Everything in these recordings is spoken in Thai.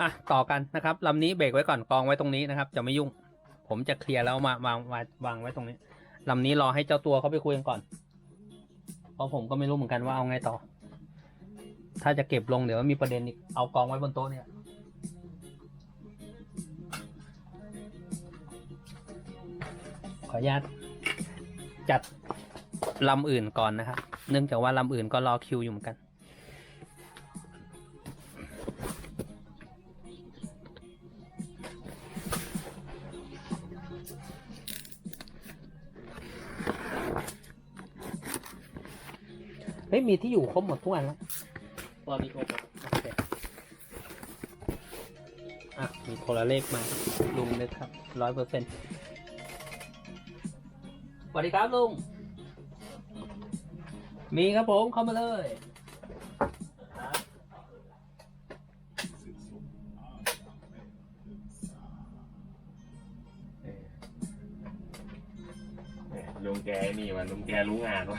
อะต่อกันนะครับลำนี้เบรกไว้ก่อนกองไว้ตรงนี้นะครับ จะไม่ยุ่ง ผมจะเคลียร์แล้วมามามาวางไว้ตรงนี้ลำนี้รอให้เจ้าตัวเขาไปคุยกันก่อน เพราะผมก็ไม่รู้เหมือนกันว่าเอาไงต่อ ถ้าจะเก็บลงเดี๋ยวมีประเด็นอีกเอากองไว้บนโต๊ะเนี่ยขออนุญาตจัดลำอื่นก่อนนะครับ เนื่องจากว่าลำอื่นก็รอคิวอยู่เหมือนกัน ฮ้ยมีที่อยู่ครบหมดทุกอันแล้วตอนนี้ครบโอเคอะ มีโทรเลขมา ลุงเลยครับร้อยเปอร์เซ็นต์สวัสดีครับลุง มีครับผมเข้ามาเลยครับเนี่ยลุงแกนี่มันลุงแกรู้งานวะ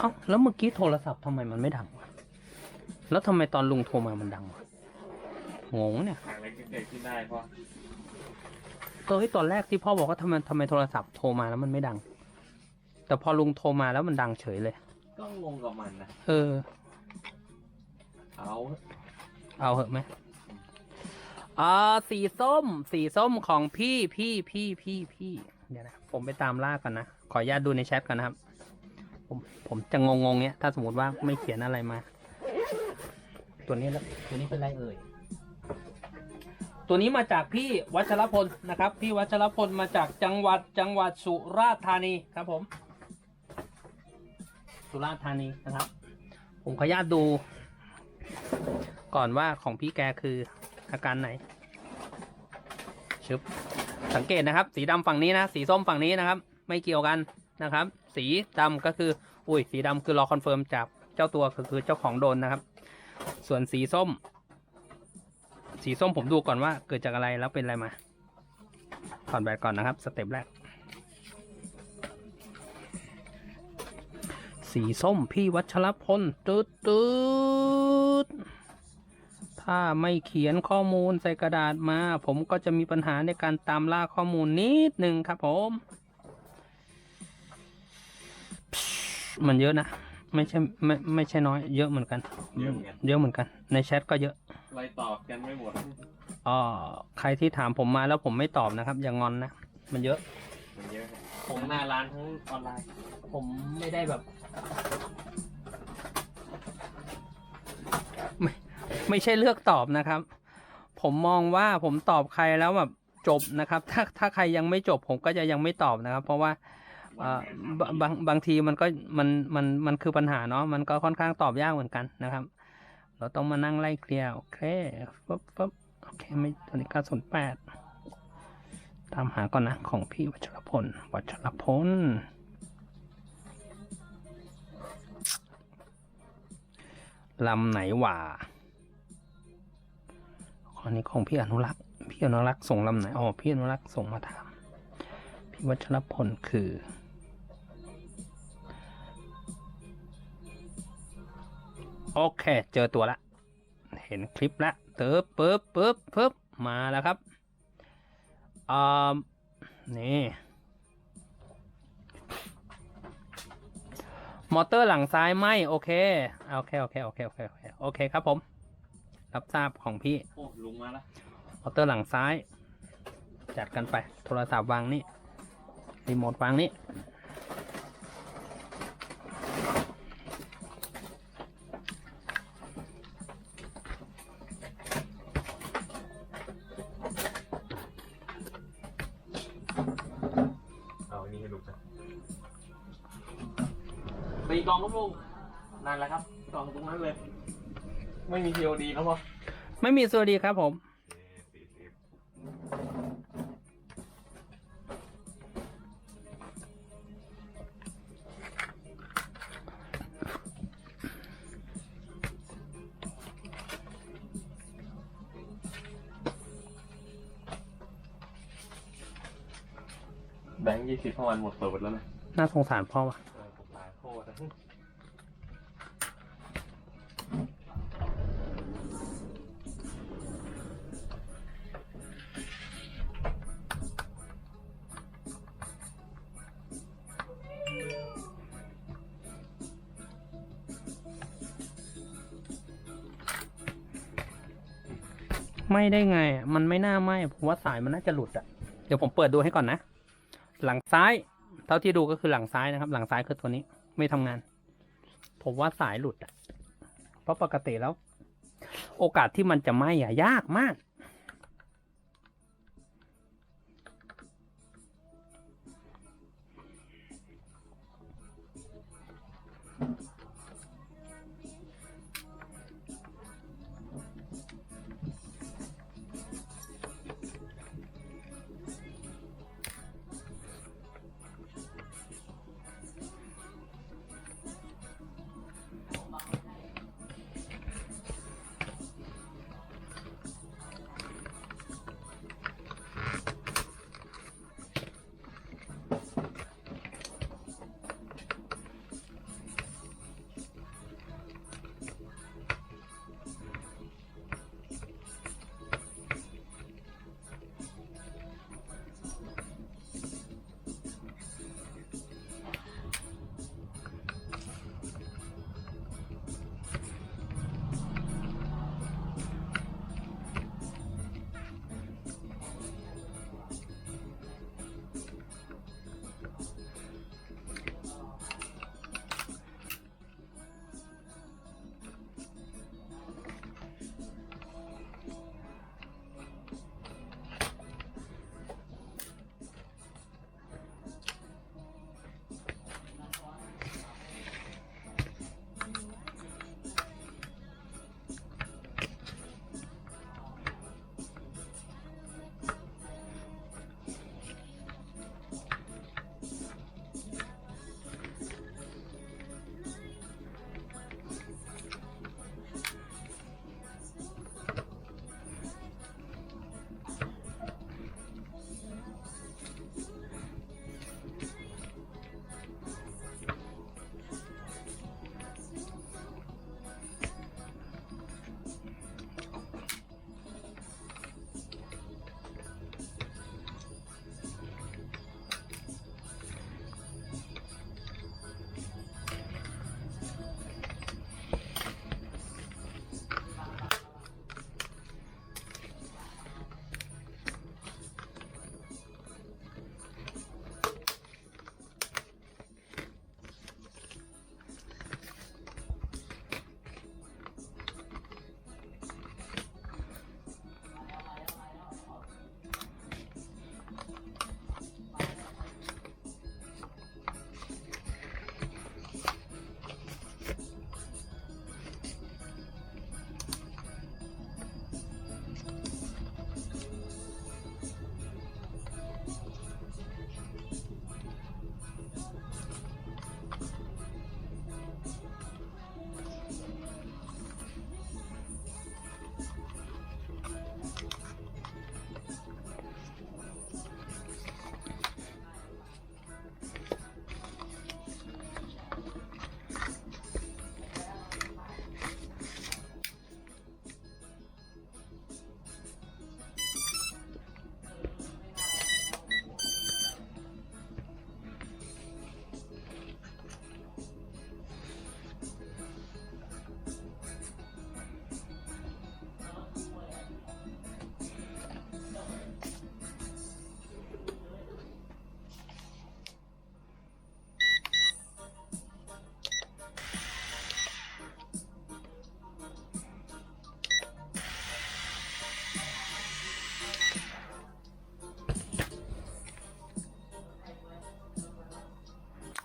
เอ้าแล้วเมื่อกี้โทรศัพท์ทำไมมันไม่ดังวะแล้วทำไมตอนลุงโทรมามันดังวะงงเนี่ยทางเล็กเด็กที่ได้เพราะเออตอนแรกที่พ่อบอกว่าทำไมทำไมโทรศัพท์โทรมาแล้วมันไม่ดัง แต่พอลุงโทรมาแล้วมันดังเฉยเลย ก็งงกับมันนะเออ เอาเอาเหอะไหมอ่าสีส้ม สีส้มของพี่พี่พี่พี่พี่เดี๋ยวนะผมไปตามล่ากันนะ ขออนุญาตดูในแชทก่อนนะครับ ผมผมจะงงๆเนี้ย ถ้าสมมติว่าไม่เขียนอะไรมา ตัวนี้แล้วตัวนี้เป็นไรเอ่ย ตัวนี้มาจากพี่วัชรพลนะครับ พี่วัชรพลมาจากจังหวัดจังหวัดสุราษฎร์ธานีครับผม สุราษฎร์ธานีนะครับ ผมขออนุญาตดู ก่อนว่าของพี่แกคืออาการไหนชึบสังเกตนะครับ สีดำฝั่งนี้นะ สีส้มฝั่งนี้นะครับ ไม่เกี่ยวกันนะครับ สีดำก็คืออุ้ยสีดำคือรอคอนเฟิร์มจากเจ้าตัวคือคือเจ้าของโดนนะครับ ส่วนสีส้ม สีส้มผมดูก่อนว่า เกิดจากอะไรแล้วเป็นอะไรมาถอดแบตก่อนนะครับสเต็ปแรก สีส้มพี่วัชรพลตืดตืดถ้าไม่เขียนข้อมูลใส่กระดาษมา ผมก็จะมีปัญหาในการตามล่าข้อมูลนิดหนึ่งครับผม มันเยอะนะ ไม่ใช่ไม่ไม่ใช่น้อย เยอะเหมือนกัน เยอะเหมือนกัน เยอะเหมือนกัน ในแชทก็เยอะไรตอบกันไม่หมดอ๋อใครที่ถามผมมาแล้วผมไม่ตอบนะครับ อย่างอนนะ มันเยอะ มันเยอะทั้งหน้าร้านทั้งออนไลน์ ผมไม่ได้แบบ ไม่ไม่ใช่เลือกตอบนะครับ ผมมองว่าผมตอบใครแล้วแบบจบนะครับ ถ้าถ้าใครยังไม่จบผมก็จะยังไม่ตอบนะครับ เพราะว่า บางบางทีมันก็มันมันมันคือปัญหาเนาะมันก็ค่อนข้างตอบยากเหมือนกันนะครับ เราต้องมานั่งไล่เคลียร์โอเคปุ๊บปุ๊บโอเคไม่ตัวนี้เก้าศูนย์แปดตามหาก่อนนะ ของพี่วัชรพล วัชรพล ลำไหนหว่าอันนี้ของพี่อนุรักษ์ พี่อนุรักษ์ส่งลำไหน อ๋อ พี่อนุรักษ์ส่งมาถาม พี่วัชรพลคือ โอเค เจอตัวละ เห็นคลิปละเติบปึ๊บปึ๊บปึ๊บมาแล้วครับอ่านี่มอเตอร์หลังซ้ายไหมโอเคโอเคโอเคโอเคโอเคโอเคโอเคครับผม รับทราบของพี่โอ้ลุงมาแล้วมอเตอร์หลังซ้าย จัดกันไป โทรศัพท์วางนี่รีโมทวางนี่ นั่นแหละครับกองตรงนั้นเลย ไม่มี TOD แล้วพอไม่มีสวัสดีครับผมสี่สิบแบงค์ยี่สิบเมื่อวันหมดเปิดแล้วนะ น่าสงสารพ่อวะเออผมตายโคตรอะ ไม่ได้ไง มันไม่น่าไหมผมว่าสายมันน่าจะหลุดอะเดี๋ยวผมเปิดดูให้ก่อนนะ หลังซ้าย เท่าที่ดูก็คือหลังซ้ายนะครับ หลังซ้ายคือตัวนี้ไม่ทำงาน ผมว่าสายหลุดอะเพราะปกติแล้ว โอกาสที่มันจะไหมอะยากมาก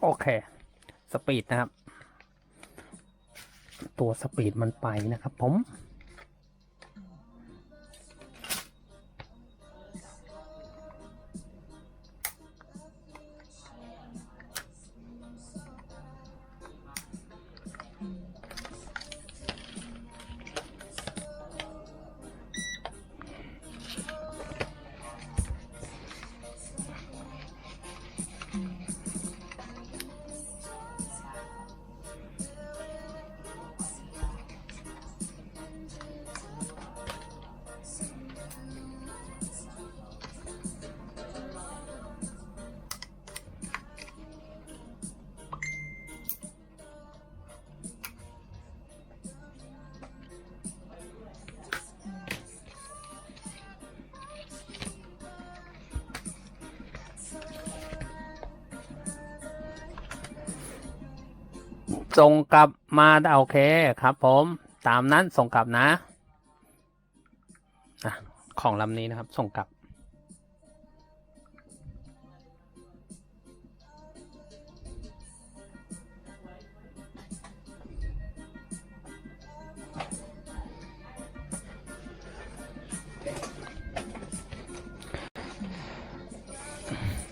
โอเค สปีดนะครับ ตัวสปีดมันไปนะครับผม ส่งกลับมาโอเคครับผม ตามนั้นส่งกลับนะอะของลำนี้นะครับ ส่งกลับ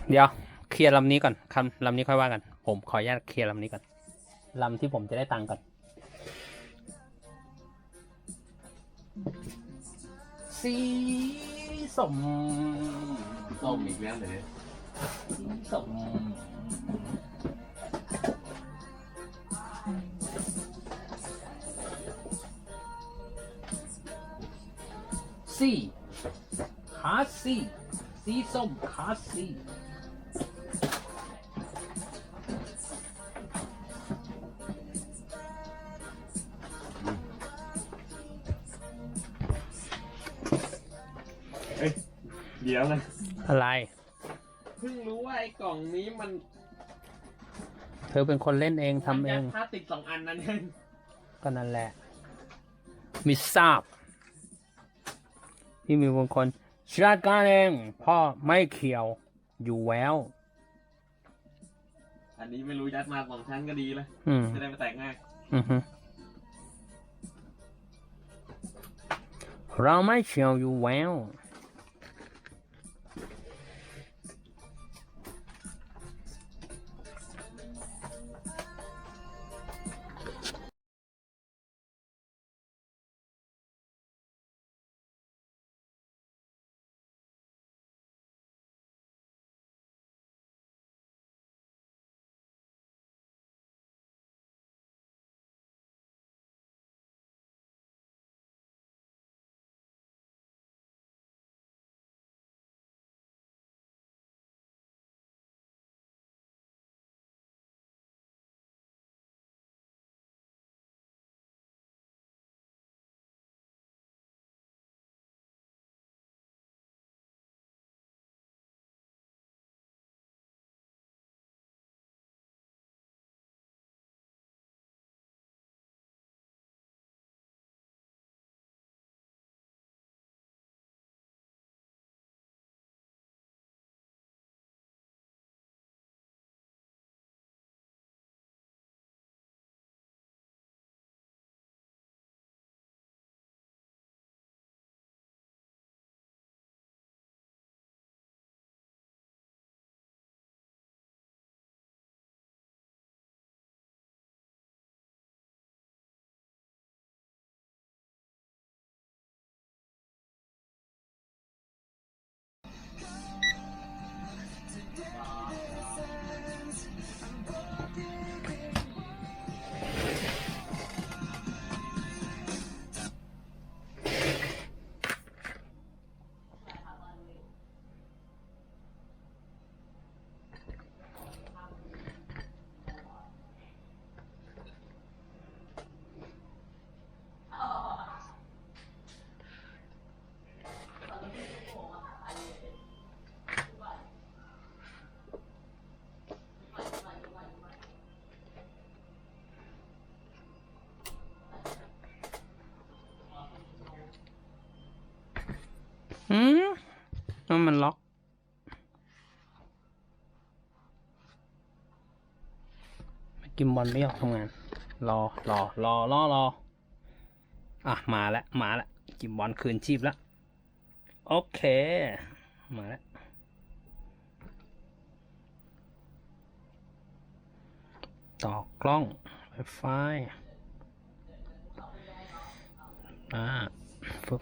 เดี๋ยว เคลียร์ลำนี้ก่อนคำลำนี้ค่อยว่ากัน ผมขออนุญาตเคลียร์ลำนี้ก่อน ลำที่ผมจะได้ตังค์ก่อนสีสมส้มอีกแล้วเลยสีสมสีขาสีสีส้มขาสี ดี๋ยวเลยอะไร เพิ่งรู้ว่าไอ้กล่องนี้มันเธอเป็นคนเล่นเองทำเอง พลาสติกสองอันนั่นเองก็นั่นแหละ มิทราบพี่มีบางคนจัดการเอง พ่อไม่เขียวอยู่แววอันนี้ไม่รู้ยัดมาสองชั้นก็ดีเลยอืมจะได้ไม่แตกง่าย อือฮึเราไม่เขียวอยู่แวว นั่นมันล็อก กิมบอลไม่ออกทำงาน รอรอรอรอรออะ มาแล้ว มาแล้ว กิมบอลคืนชีพแล้ว โอเค มาแล้ว ต่อกล้องไฟอ่าฟึบ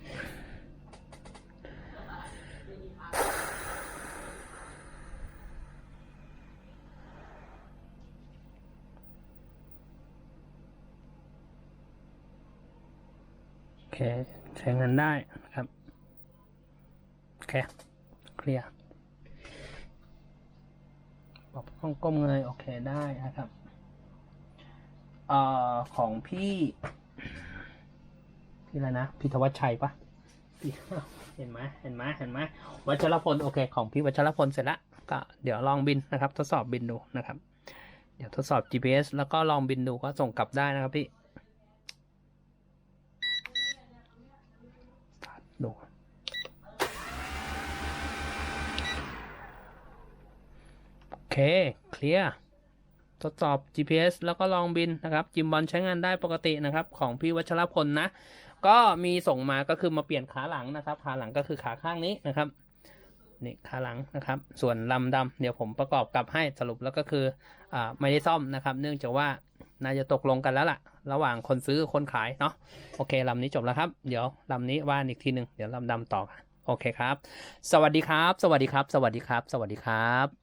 โอเคใช้งานได้นะครับ โอเค เคลียร์ปรับห้องก้มเงย โอเคได้นะครับเอ่อของพี่ พี่อะไรนะ พี่ธวัชชัยปะเห็นไหมเห็นไหมเห็นไหมวัชรพล โอเค ของพี่วัชรพลเสร็จละก็เดี๋ยวลองบินนะครับ ทดสอบบินดูนะครับ เดี๋ยวทดสอบ GPS แล้วก็ลองบินดูก็ส่งกลับได้นะครับพี่สตาร์ทดู โอ เค เคลียร์ ทดสอบ GPS แล้วก็ลองบินนะครับ จิมบอลใช้งานได้ปกตินะครับ ของพี่วัชรพลนะ ก็มีส่งมาก็คือมาเปลี่ยนขาหลังนะครับ ขาหลังก็คือขาข้างนี้นะครับ นี่ขาหลังนะครับ ส่วนลำดำเดี๋ยวผมประกอบกลับให้สรุปแล้วก็คืออไม่ได้ซ่อมนะครับ เนื่องจากว่าน่าจะตกลงกันแล้วล่ะ ระหว่างคนซื้อคนขายเนาะ โอเคลำนี้จบแล้วครับ เดี๋ยวลำนี้ว่านอีกทีหนึ่งเดี๋ยวลำดำต่อ โอเคครับ สวัสดีครับ สวัสดีครับ สวัสดีครับ สวัสดีครับ